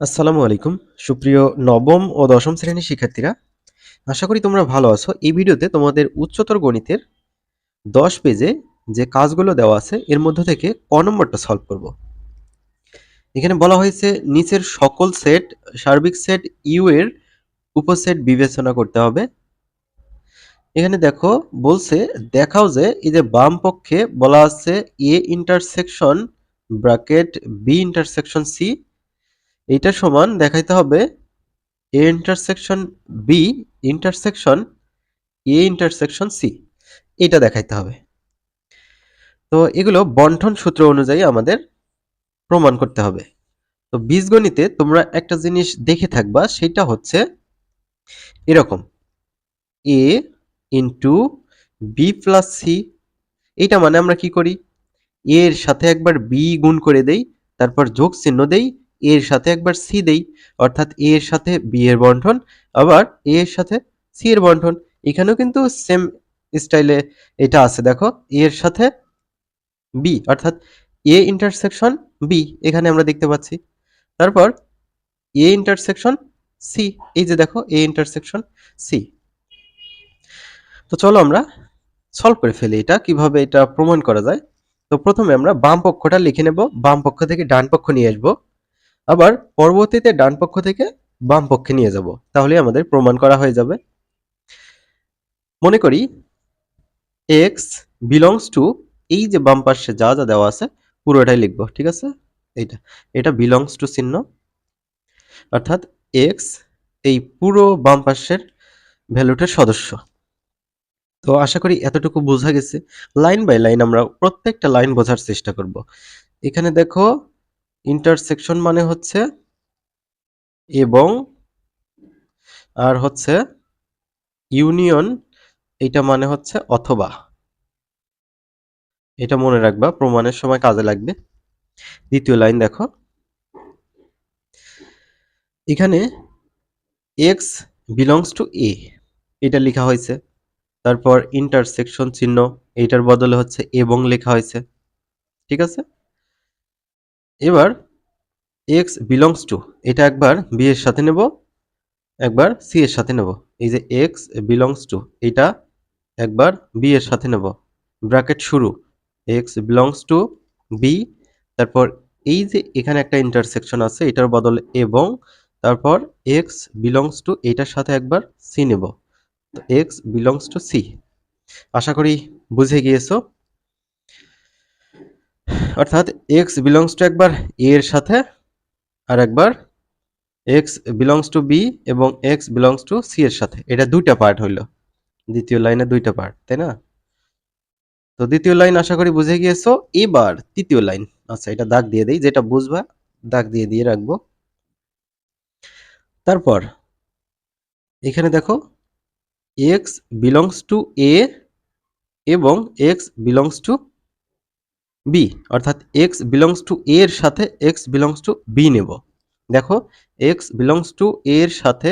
আসসালামু আলাইকুম। সুপ্রিয় নবম ও দশম শ্রেণির শিক্ষার্থীরা, আশা করি তোমরা ভালো আছো। এই ভিডিওতে তোমাদের উচ্চতর গণিতের দশ পেজে যে কাজগুলো দেওয়া আছে, এর মধ্য থেকে ক নম্বরটা সলভ করব। এখানে বলা হয়েছে, নিচের সকল সেট, সার্বিক সেট, ইউ এর উপসেট বিবেচনা করতে হবে। এখানে দেখো, বলছে, দেখাও যে, এই যে বাম পক্ষে বলা আছে, A intersection bracket, B intersection C এইটা সমান দেখাইতে হবে A intersection B intersection A intersection C এটা দেখাইতে হবে। তো এগুলো বন্টন সূত্র অনুযায়ী আমাদের প্রমাণ করতে হবে। তো বীজগণিতে তোমরা একটা জিনিস দেখে থাকবা, সেটা হচ্ছে এরকম। A into B plus C এটা মানে আমরা কি করি? এর সাথে একবার বি গুণ করে দেই, তারপর যোগ চিহ্ন দেই এর সাথে একবার সি দেই, অর্থাৎ এ এর সাথে বি এর বন্টন, আবার এ এর সাথে সি এর বন্টন। এখানেও কিন্তু সেম স্টাইলে এটা আছে, দেখো। এ এর সাথে বি অর্থাৎ এ ইন্টারসেকশন বি এখানে আমরা দেখতে পাচ্ছি। তারপর এ ইন্টারসেকশন সি এই যে দেখো, এ ইন্টারসেকশন সি তো চলো আমরা সলভ করে ফেলি এটা, কীভাবে এটা প্রমাণ করা যায়। তো প্রথমে আমরা বাম পক্ষটা লিখে নেব, বাম পক্ষ থেকে ডান পক্ষ নিয়ে আসব। আবার পরবর্তীতে ডান পক্ষ থেকে বাম পক্ষে নিয়ে যাব। তাহলে আমাদের প্রমাণ করা হয়ে যাবে। মনে করি এক্স বিলংস টু এই যে বাম পাশে যা যা দেওয়া আছে পুরোটাই লিখব, ঠিক আছে? এইটা, এটা বিলংস টু চিহ্ন। অর্থাৎ এক্স এই পুরো বাম পাশের ভ্যালুটার সদস্য। তো আশা করি এতটুকু বোঝা গেছে। লাইন বাই লাইন আমরা প্রত্যেকটা লাইন বোঝার চেষ্টা করব। এখানে দেখো ইন্টারসেকশন মানে হচ্ছে এবং আর হচ্ছে ইউনিয়ন এটা মানে হচ্ছে অথবা। এটা মনে রাখবা, প্রমাণের সময় কাজে লাগবে। দ্বিতীয় লাইন দেখো। এখানে এক্স বিলংস টু এ এটা লেখা হয়েছে। তারপর ইন্টারসেকশন চিহ্ন, এটার বদলে হচ্ছে এবং লেখা হয়েছে। ঠিক আছে? এবার এক্স বিলংস টু এটা একবার বি এর সাথে নেব, একবার সি এর সাথে নেব, এই যে এক্স বিলংস টু এটা একবার বি এর সাথে নেব ব্র্যাকেট শুরু এক্স বিলংস টু বি তারপর এই যে এখানে একটা ইন্টারসেকশন আছে, এটার বদলে এবং, তারপর এক্স বিলংস টু এটার সাথে একবার সি নেব, তো এক্স বিলংস টু সি আশা করি বুঝে গিয়েছো? অর্থাৎ এক্স বিলংস টু একবার এ এর সাথে আর একবার এক্স বিলংস টু বি এবং এক্স বিলংস টু সি এর সাথে। এটা দুইটা পার্ট হইল। দ্বিতীয় লাইনে দুইটা পার্ট তাই না? তো দ্বিতীয় লাইন আশা করি বুঝে গিয়েছো। এবার তৃতীয় লাইন। আচ্ছা এটা দাগ দিয়ে দেই, যেটা বুঝবা, দাগ দিয়ে দিয়ে রাখব। তারপর এখানে দেখো এক্স বিলংস টু এ এবং এক্স বিলংস টু বি অর্থাৎ এক্স বিলংস টু এ এর সাথে এক্স বিলংস টু বি নেব। দেখো এক্স বিলংস টু এ এর সাথে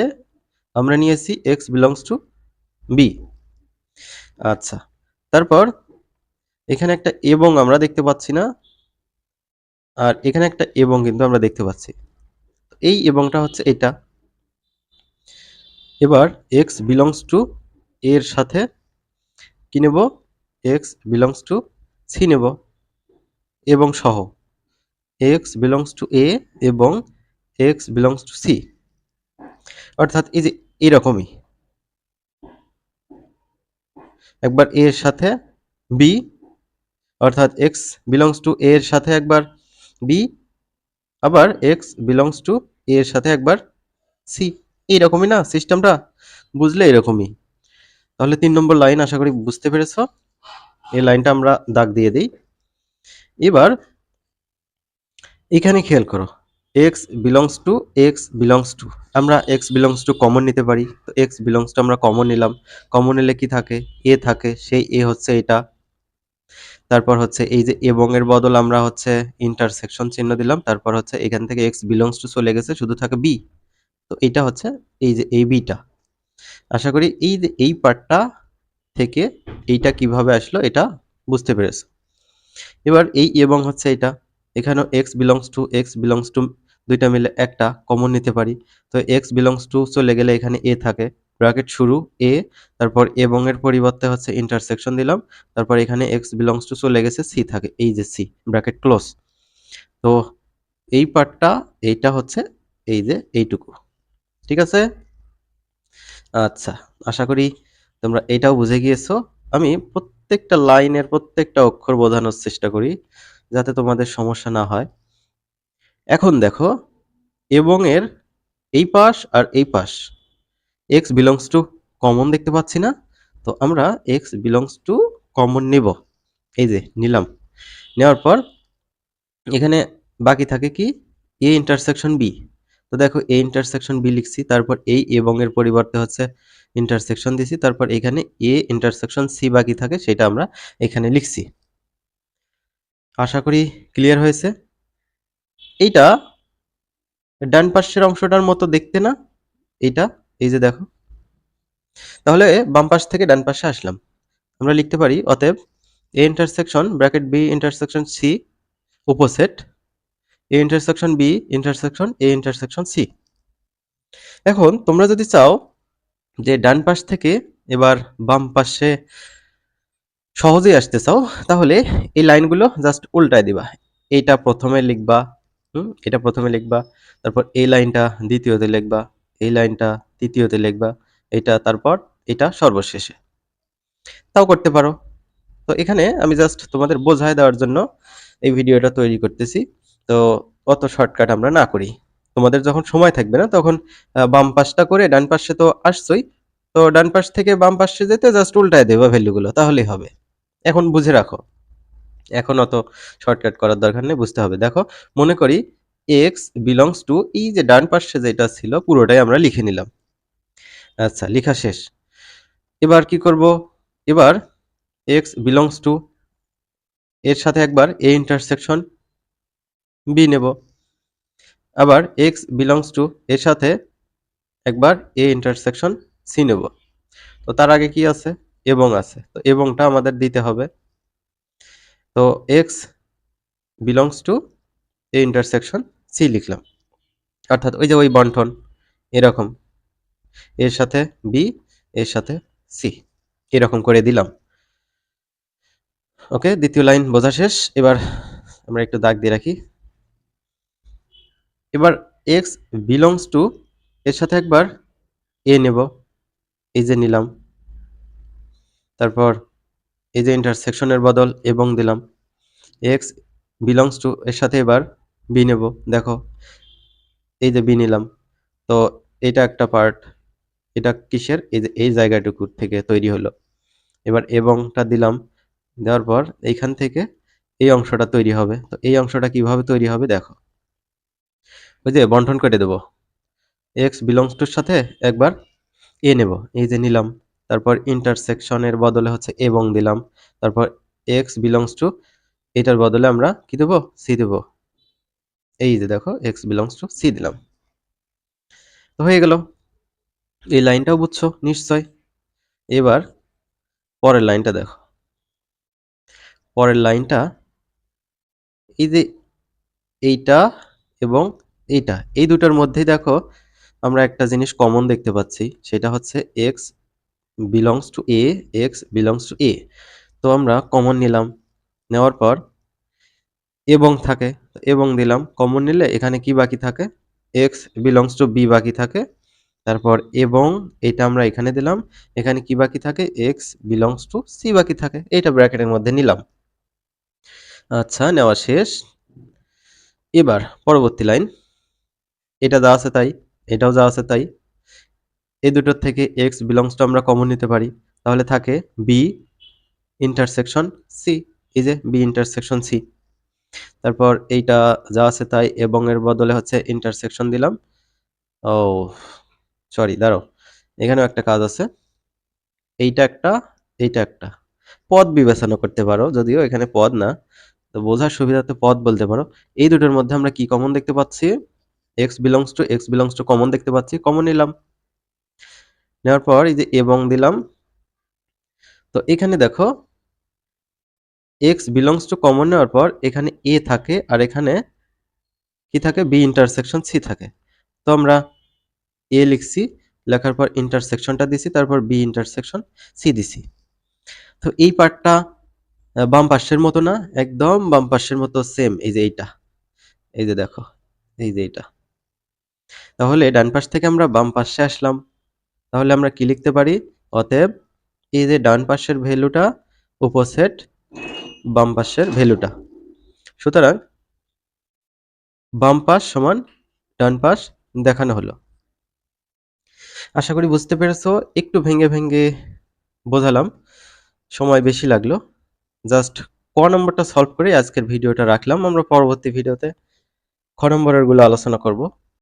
আমরা নিয়েছি এক্স বিলংস টু বি আচ্ছা তারপর এখানে একটা এবং আমরা দেখতে পাচ্ছি না, আর এখানে একটা এবং কিন্তু আমরা দেখতে পাচ্ছি। এই এবংটা হচ্ছে এটা। এবার এক্স বিলংস টু এর সাথে কি নেব? এক্স বিলংস টু সি নেব। এবং সহ। এক্স বিলংস টু এ এবং এক্স বিলংস টু সি অর্থাৎ এই যে এরকমই। একবার এর সাথে বি অর্থাৎ এক্স বিলংস টু এর সাথে একবার বি আবার এক্স বিলংস টু এর সাথে একবার সি এইরকমই না সিস্টেমটা? বুঝলে এরকমই। তাহলে তিন নম্বর লাইন, আশা করি বুঝতে পেরেছ। এই লাইনটা আমরা দাগ দিয়ে দিই। এবার এখানে খেয়াল করো x belongs to x belongs to আমরা এক্স বিলংস টু কমন নিতে পারি, তো এক্স বিলংস টু আমরা কমন নিলাম কমন নিলে কি থাকে? এ থাকে, সেই এ হচ্ছে এটা, তারপর হচ্ছে এই যে এবং এর বদল আমরা হচ্ছে ইন্টারসেকশন চিহ্ন দিলাম, তারপর হচ্ছে এখান থেকে এক্স বিলংস টু চলে গেছে, শুধু থাকে বি তো এটা হচ্ছে এই যে এই বিটা আশা করি এই যে এই পার্টটা থেকে এইটা কীভাবে আসলো এটা বুঝতে পেরেছ। এবার এই এবং হচ্ছে এটা। এখানেও x belongs to x belongs to দুইটা মিলে একটা কমন নিতে পারি। তো এক্স বিলংস টু চলে গেলে এখানে এ থাকে। ব্র্যাকেট শুরু এ তারপর এবং এর পরিবর্তে হচ্ছে ইন্টারসেকশন দিলাম। তারপর এখানে এক্স বিলংস টু চলে গেছে সি থাকে। এই যে সি ব্র্যাকেট ক্লোজ তো এই পার্টটা, এইটা হচ্ছে এই যে এইটুকু। ঠিক আছে? আচ্ছা আশা করি তোমরা এটাও বুঝে গিয়েছো। আমি প্রত্যেকটা লাইনের প্রত্যেকটা অক্ষর বোঝানোর চেষ্টা করি, যাতে তোমাদের সমস্যা না হয়। এখন দেখো, এবং এর এই পাশ আর এই পাশ এক্স বিলংস টু কমন দেখতে পাচ্ছি না, তো আমরা এক্স বিলংস টু কমন নেব। এই যে, নিলাম। নেওয়ার পর এখানে বাকি থাকে কি? এ ইন্টারসেকশন বি তো দেখো এ ইন্টারসেকশন বি লিখছি, তারপর এই এবং এর পরিবর্তে হচ্ছে ইন্টারসেকশন দিছি, তারপর এখানে এ ইন্টারসেকশন সি বাকি থাকে, সেটা আমরা এখানে লিখছি। আশা করি ক্লিয়ার হয়েছে? এইটা ডান পাশের অংশটার মতো দেখতে না? এইটা, এই যে দেখো। তাহলে বাম পাশ থেকে ডান পাশে আসলাম। আমরা লিখতে পারি, অতএব A intersection bracket B intersection C opposite A intersection B intersection A intersection C এখন তোমরা যদি চাও যে ডান পাশ থেকে এবার বাম পাশে সহজেই আসতে চাও, তাহলে এই লাইনগুলো জাস্ট উল্টায় দিবা। এইটা প্রথমে লিখবা, হুম, এটা প্রথমে লিখবা, তারপর এই লাইনটা দ্বিতীয়তে লিখবা, এই লাইনটা তৃতীয়তে লিখবা, এটা তারপর এটা সর্বশেষে। তাও করতে পারো। তো এখানে আমি জাস্ট তোমাদের বোঝায় দেওয়ার জন্য এই ভিডিওটা তৈরি করতেছি। তো অত শর্টকাট আমরা না করি। তোমাদের যখন সময় থাকবে না, তখন বাম পাশটা করে ডান পাশে তো আসছই। তো ডান পাশ থেকে বাম পাশে যেতে জাস্ট উল্টায় দেবা ভ্যালুগুলো তাহলেই হবে। এখন বুঝে রাখো। এখন অত শর্টকাট করার দরকার নেই, বুঝতে হবে। দেখো, মনে করি এক্স বিলংস টু এই যে ডান পাশে যেটা ছিল, পুরোটাই আমরা লিখে নিলাম। আচ্ছা লেখা শেষ। এবার কি করব? এবার এক্স বিলংস টু এর সাথে একবার এ ইন্টারসেকশন বি নেব। আবার এক্স বিলংস টু এর সাথে একবার এ ইন্টারসেকশন সি নেব। তো তার আগে কি আছে? এবং আছে। তো এবংটা আমাদের দিতে হবে। তো x belongs to A intersection C লিখলাম। অর্থাৎ ওই যে ওই বন্টন, এরকম। এর সাথে বি এর সাথে সি এরকম করে দিলাম। ওকে, দ্বিতীয় লাইন বোঝা শেষ। এবার আমরা একটু দাগ দিয়ে রাখি। এবার এক্স বিলংস টু এর সাথে একবার এ নেব, এই যে নিলাম। তারপর এই যে ইন্টারসেকশনের বদল এবং দিলাম। এক্স বিলংস টু এর সাথে এবার বি নেব, দেখো, এই যে বি নিলাম। তো এটা একটা পার্ট এটা কিসের? এই যে, এই জায়গাটুকু থেকে তৈরি হলো। এবার এবংটা দিলাম, দেওয়ার পর এইখান থেকে এই অংশটা তৈরি হবে। তো এই অংশটা কীভাবে তৈরি হবে দেখো। ওই যে বন্টন করে দেবো। এক্স বিলংস টুর সাথে একবার এ নেব। এই যে নিলাম। তারপর ইন্টারসেকশনের বদলে হচ্ছে এবং দিলাম। তারপর এক্স বিলংস টু এটার বদলে আমরা কি দেবো? সি দেব। এই যে দেখো এক্স বিলংস টু সি দিলাম। তো হয়ে গেল। এই লাইনটাও বুঝছ, নিশ্চয়। এবার পরের লাইনটা দেখো। পরের লাইনটা এই যে এইটা এবং এইটা, এই দুটোর মধ্যেই দেখো আমরা একটা জিনিস কমন দেখতে পাচ্ছি, সেটা হচ্ছে x belongs to A x belongs to A তো আমরা কমন নিলাম, নেওয়ার পর এবং থাকে এবং দিলাম কমন নিলে এখানে কি বাকি থাকে? এক্স বিলংস টু বি বাকি থাকে, তারপর এবং এটা আমরা এখানে দিলাম, এখানে কি বাকি থাকে? এক্স বিলংস টু সি বাকি থাকে এটা ব্র্যাকেটের মধ্যে নিলাম। আচ্ছা নেওয়া শেষ। এবার, পরবর্তী লাইন। এটা যা আছে তাই, এটাও যা আছে তাই। এই দুটোর থেকে এক্স বিলংস টু আমরা কমন নিতে পারি। তাহলে থাকে বি ইন্টারসেকশন সি এই যে বি ইন্টারসেকশন সি তারপর এইটা যা আছে তাই এবং এর বদলে হচ্ছে ইন্টারসেকশন দিলাম। ও সরি দাঁড়ো এখানেও একটা কাজ আছে। এইটা একটা এইটা একটা। পদ বিবেচনা করতে পারো, যদিও এখানে পদ না। তো বোঝার সুবিধাতে পদ বলতে পারো। এই দুটোর মধ্যে আমরা কি কমন দেখতে পাচ্ছি? X belongs to x belongs to common দেখতে পাচ্ছি কমন নিলাম। নেওয়ার পর এই যে এবং দিলাম। তো এখানে দেখো এক্স বিলংস টু কমন নেওয়ার পর এখানে এ থাকে আর এখানে কি থাকে? বি ইন্টারসেকশন সি থাকে। তো আমরা এ লিখছি, লেখার পর ইন্টারসেকশনটা দিছি, তারপর বি ইন্টারসেকশন সি দিছি। তো এই পার্টটা বাম পাশের মতো না, একদম বাম পাশের মতো সেম এই যে এইটা। এই যে দেখো, এই যে এইটা। তাহলে ডান পাশ থেকে আমরা বাম পাশে আসলাম। তাহলে আমরা কি লিখতে পারি? অতএব এই যে ডান পাশের ভ্যালুটা উপসেট বাম পাশের ভ্যালুটা। সুতরাং বাম পাশ সমান ডান পাশ দেখানো হলো। আশা করি বুঝতে পেরেছ, একটু ভেঙে ভেঙে বোঝালাম, সময় বেশি লাগল। জাস্ট ক নম্বরটা সলভ করে আজকের ভিডিওটা রাখলাম। আমরা পরবর্তী ভিডিওতে খ নম্বরেরগুলো আলোচনা করব।